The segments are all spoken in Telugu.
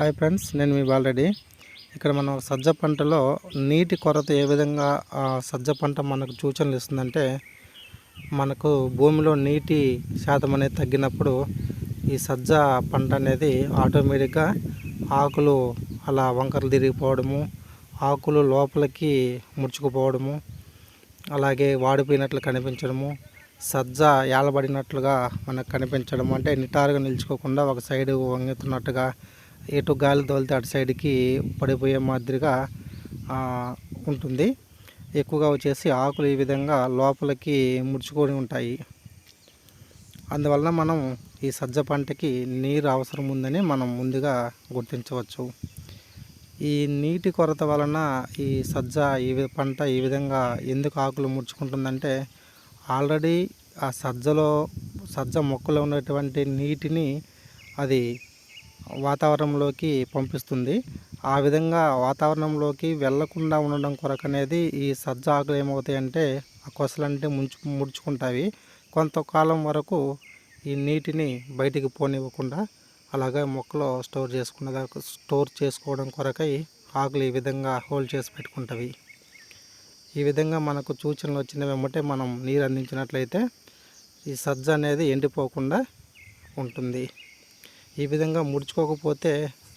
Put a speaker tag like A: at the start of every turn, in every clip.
A: హాయ్ ఫ్రెండ్స్ నేను మీ బాలరెడ్డి. ఇక్కడ మనం సజ్జ పంటలో నీటి కొరత ఏ విధంగా సజ్జ పంట మనకు సూచనలు ఇస్తుందంటే మనకు భూమిలో నీటి శాతం అనేది తగ్గినప్పుడు ఈ సజ్జ పంట అనేది ఆటోమేటిక్గా ఆకులు అలా వంకరలు తిరిగిపోవడము ఆకులు లోపలికి ముడుచుకుపోవడము అలాగే వాడిపోయినట్లు కనిపించడము సజ్జ ఏలబడినట్లుగా మనకు కనిపించడం అంటే నిటారుగా నిలుచుకోకుండా ఒక సైడ్ వంగుతున్నట్టుగా ఎటు గాలి తోలితే అటు సైడ్కి పడిపోయే మాదిరిగా ఉంటుంది. ఎక్కువగా వచ్చేసి ఆకులు ఈ విధంగా లోపలికి ముడుచుకొని ఉంటాయి. అందువలన మనం ఈ సజ్జ పంటకి నీరు అవసరం ఉందని మనం ముందుగా గుర్తించవచ్చు. ఈ నీటి కొరత వలన ఈ సజ్జ ఈ పంట ఈ విధంగా ఎందుకు ఆకులు ముడుచుకుంటుందంటే ఆల్రెడీ ఆ సజ్జలో సజ్జ మొక్కలో ఉన్నటువంటి నీటిని అది వాతావరణంలోకి పంపిస్తుంది. ఆ విధంగా వాతావరణంలోకి వెళ్ళకుండా ఉండడం కొరకు అనేది ఈ సజ్జ ఆకులు ఏమవుతాయంటే ఆ కొసలంటే ముంచు ముడుచుకుంటాయి. కొంతకాలం వరకు ఈ నీటిని బయటికి పోనివ్వకుండా అలాగే మొక్కలో స్టోర్ చేసుకున్న దాకా స్టోర్ చేసుకోవడం కొరకై ఆకులు ఈ విధంగా హోల్డ్ చేసి పెట్టుకుంటవి. ఈ విధంగా మనకు సూచనలు వచ్చిన వెంబటే మనం నీరు అందించినట్లయితే ఈ సజ్జ అనేది ఎండిపోకుండా ఉంటుంది. ఈ విధంగా ముడుచుకోకపోతే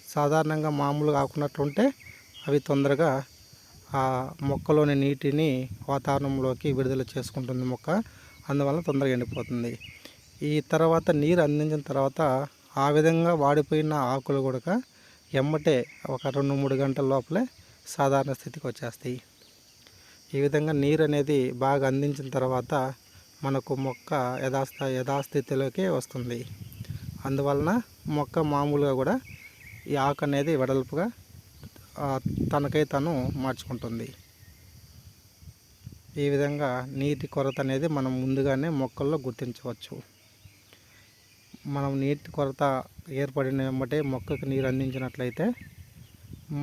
A: సాధారణంగా మామూలు కాకున్నట్లుంటే అవి తొందరగా ఆ మొక్కలోని నీటిని వాతావరణంలోకి విడుదల చేసుకుంటుంది మొక్క. అందువల్ల తొందరగా ఎండిపోతుంది. ఈ తర్వాత నీరు అందించిన తర్వాత ఆ విధంగా వాడిపోయిన ఆకులు కూడా ఎమ్మటే ఒక రెండు మూడు గంటల లోపలే సాధారణ స్థితికి వచ్చేస్తాయి. ఈ విధంగా నీరు అనేది బాగా అందించిన తర్వాత మనకు మొక్క యథాస్థ యథాస్థితిలోకి వస్తుంది. అందువలన మొక్క మామూలుగా కూడా ఈ ఆకు అనేది వెడల్పుగా తనకై తను మార్చుకుంటుంది. ఈ విధంగా నీటి కొరత అనేది మనం ముందుగానే మొక్కల్లో గుర్తించవచ్చు. మనం నీటి కొరత ఏర్పడిన వెంబటే మొక్కకు నీరు అందించినట్లయితే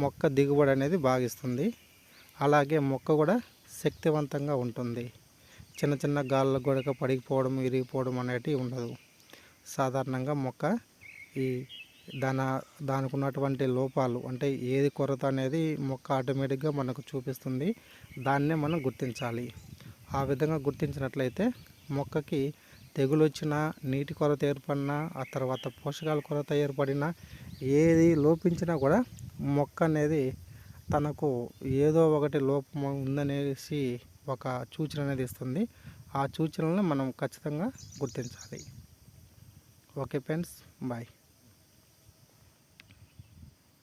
A: మొక్క దిగుబడి అనేది బాగిస్తుంది. అలాగే మొక్క కూడా శక్తివంతంగా ఉంటుంది. చిన్న చిన్న గాల్లో కూడా పడిపోవడం విరిగిపోవడం అనేటివి ఉండదు. సాధారణంగా మొక్క ఈ దాని దానికి ఉన్నటువంటి లోపాలు అంటే ఏది కొరత అనేది మొక్క ఆటోమేటిక్గా మనకు చూపిస్తుంది. దాన్నే మనం గుర్తించాలి. ఆ విధంగా గుర్తించినట్లయితే మొక్కకి తెగులు వచ్చినా నీటి కొరత ఏర్పడినా ఆ తర్వాత పోషకాల కొరత ఏర్పడినా ఏది లోపించినా కూడా మొక్క అనేది తనకు ఏదో ఒకటి లోపం ఉందనేసి ఒక సూచన అనేది ఇస్తుంది. ఆ సూచనలను మనం ఖచ్చితంగా గుర్తించాలి. Okay friends bye